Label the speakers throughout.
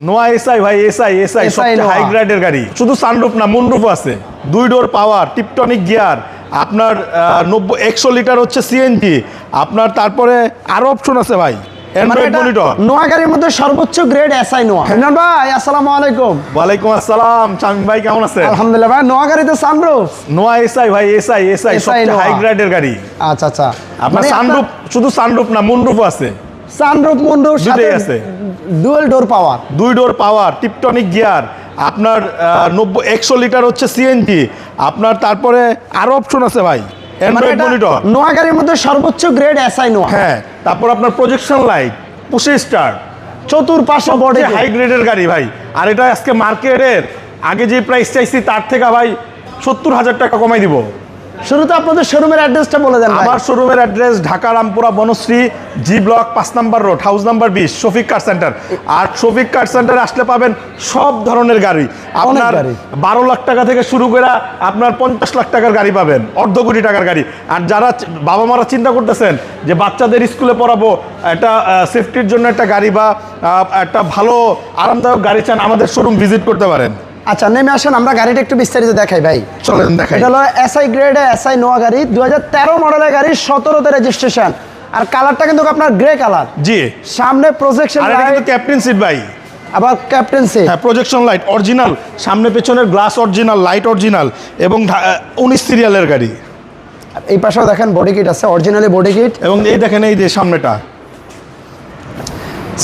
Speaker 1: নোয়া এসআই ভাই SI SI
Speaker 2: SI
Speaker 1: সবচেয়ে
Speaker 2: নোয়া।
Speaker 1: হাই গ্রেডের গাড়ি। শুধু সানরুফ না মুনরুফ আছে। দুই ডোর পাওয়ার টিপটনিক গিয়ার আপনার নব্বই একশো লিটার হচ্ছে সিএনজি আপনার তারপরে আরও অপশন আছে ভাই
Speaker 2: মানে নোয়া গাড়ির মধ্যে সর্বোচ্চ গ্রেড এসআই নোয়া। ভাই আসসালামু আলাইকুম।
Speaker 1: ওয়ালাইকুম আসসালাম শামীম ভাই কেমন আছেন?
Speaker 2: আলহামদুলিল্লাহ ভাই নোয়া গাড়িতে সানরুফ
Speaker 1: নোয়া এসআই ভাই এসআই এসআই সবচেয়ে। হাই গ্রেডের গাড়ি।
Speaker 2: আচ্ছা আচ্ছা।
Speaker 1: আপনার সানরুফ শুধু সানরুফ না মুনরুফ আছে।
Speaker 2: সানরুফ মুন্ডুর সাথে
Speaker 1: আছে।
Speaker 2: ডুয়েল ডোর পাওয়ার
Speaker 1: দুই ডোর পাওয়ার টিপটনিক গিয়ার আপনার নব্বই একশো লিটার হচ্ছে সিএনজি আপনার তারপরে আরও অপশন আছে ভাই অ্যান্ড্রয়েড মনিটর
Speaker 2: নোয়া গাড়ির মধ্যে সর্বোচ্চ গ্রেড এসআই নোয়া
Speaker 1: হ্যাঁ তারপর আপনার প্রজেকশন লাইট পুশে স্টার
Speaker 2: চতুর্পাশে বডি
Speaker 1: হাই গ্রেডের গাড়ি ভাই। আর এটা আজকে মার্কেটের আগে যে প্রাইস চাইছি তার থেকে ভাই সত্তর হাজার টাকা কমাই দিব।
Speaker 2: শুরুতে আপনাদের শোরুমের অ্যাড্রেসটা বলে দেন
Speaker 1: আমার শোরুমের address Dhaka Rampura Banasree G block পাঁচ নাম্বার রোড হাউস নাম্বার বিশ শফিক কার সেন্টার আর শফিক কার সেন্টারে আসলে পাবেন সব ধরনের গাড়ি। আপনার বারো লাখ টাকা থেকে শুরু করে আপনার পঞ্চাশ লাখ টাকার গাড়ি পাবেন অর্ধ কোটি টাকার গাড়ি। আর যারা বাবা মারা চিন্তা করতেছেন যে বাচ্চাদের স্কুলে পড়াবো একটা সেফটির জন্য একটা গাড়ি বা একটা ভালো আরামদায়ক গাড়ি চান আমাদের শোরুম ভিজিট করতে পারেন।
Speaker 2: আচ্ছা নেমে আসেন আমরা গাড়িটা একটু বিস্তারিত দেখাই ভাই।
Speaker 1: চলেন দেখাই।
Speaker 2: এটা হলো এসআই গ্রেড এসআই নোয়া গাড়ি দু হাজার তেরো মডেলের গাড়ি সতেরোতে রেজিস্ট্রেশন আর কালারটা কিন্তু আপনার গ্রে কালার
Speaker 1: জি।
Speaker 2: সামনে প্রজেকশন
Speaker 1: আর এটা কিন্তু
Speaker 2: লাইট
Speaker 1: ক্যাপ্টেন সিট ভাই।
Speaker 2: আবার ক্যাপ্টেন সিট
Speaker 1: হ্যাঁ প্রজেকশন লাইট অরিজিনাল সামনে পেছনের গ্লাস অরিজিনাল লাইট অরিজিনাল এবং উনিশ সিরিয়ালের গাড়ি।
Speaker 2: এই পাশেও দেখেন বডি কিট আছে অরিজিনালি বডি কিট
Speaker 1: এবং এই দেখেন এই যে সামনেটা।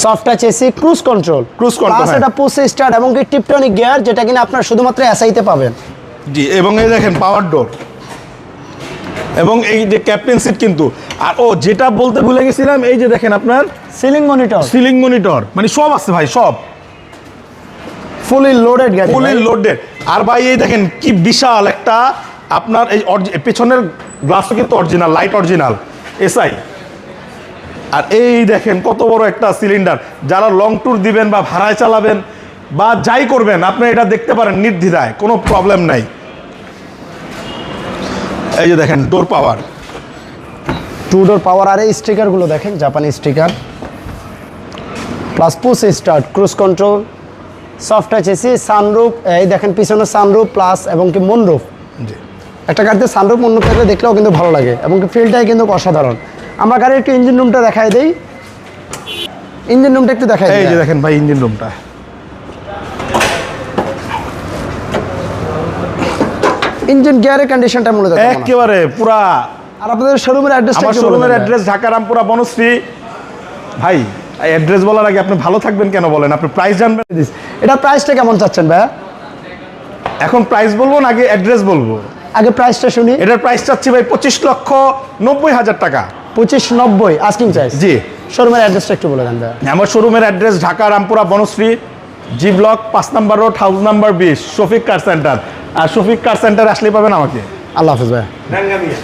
Speaker 2: Soft touch AC cruise control
Speaker 1: Cruise control,
Speaker 2: plus. এটা পুশ স্টার্ট এবং কি টিপটনিক গিয়ার যেটা কিনা আপনার শুধুমাত্র এসআইতে পাবেন।
Speaker 1: জি এবং এই দেখেন পাওয়ার ডোর এবং এই যে ক্যাপ্টেন সিট কিন্তু। আর ও যেটা বলতে ভুলে গেছিলাম এই যে দেখেন আপনার
Speaker 2: সিলিং মনিটর
Speaker 1: সিলিং মনিটর মানে সব আছে ভাই সব।
Speaker 2: ফুলি লোডেড গাড়ি
Speaker 1: ফুলি। লোডেড আর ভাই এই দেখেন কি বিশাল একটা আপনার এই পেছনের গ্লাসও কিন্তু অরিজিনাল লাইট অরিজিনাল এসআই আর এই দেখেন কত বড় একটা সিলিন্ডার। যারা লং ট্যুর দিবেন বা ভাড়ায় চালাবেন বা যাই করবেন আপনি এটা দেখতে পারেন নির্দ্বিধায় কোনো প্রবলেম নাই। এই যে দেখেন door power
Speaker 2: two door power আর এই স্টিকারগুলো দেখেন জাপানি sticker plus push start cruise control soft touch AC sunroof এই দেখেন পিছনে সানরুফ প্লাস এবং কি মনরুফ
Speaker 1: জি।
Speaker 2: একটা গাড়িতে সানরুফ মনরুফ থাকলে দেখলেও কিন্তু ভালো লাগে এবং কি ফিলটাই কিন্তু অসাধারণ। আমরা গাড়ির একটু ইঞ্জিন রুমটা দেখাই দেই। ইঞ্জিন রুমটা একটু দেখাই
Speaker 1: এই যে দেখেন ভাই ইঞ্জিন রুমটা
Speaker 2: ইঞ্জিন গিয়ারের কন্ডিশনটা মূলত?
Speaker 1: একেবারে পুরা
Speaker 2: আর আপনাদের শোরুমের অ্যাড্রেসটা
Speaker 1: আমার শোরুমের অ্যাড্রেস ঢাকা রামপুরা বনশ্রী। ভাই অ্যাড্রেস বলার আগে আপনি ভালো থাকবেন কেন বলেন? আপনি প্রাইস জানবেন।
Speaker 2: এটা প্রাইসটা কেমন চাচ্ছেন ভাই
Speaker 1: এখন প্রাইস বলব না আগে অ্যাড্রেস বলব?
Speaker 2: আগে প্রাইসটা শুনি।
Speaker 1: এটার প্রাইস চাচ্ছি ভাই পঁচিশ লক্ষ নব্বই হাজার টাকা।
Speaker 2: পঁচিশ নব্বই আস্কিং চাইস
Speaker 1: জি।
Speaker 2: শোরুমের অ্যাড্রেসটা একটু বলে দেন
Speaker 1: আমার শোরুমের address Dhaka Rampura Banasree G block পাঁচ নাম্বার রোড হাউস নাম্বার বিশ শফিক কার সেন্টার আর শফিক কার সেন্টার আসলে পাবেন আমাকে।
Speaker 2: আল্লাহ হাফিজ ভাইয়া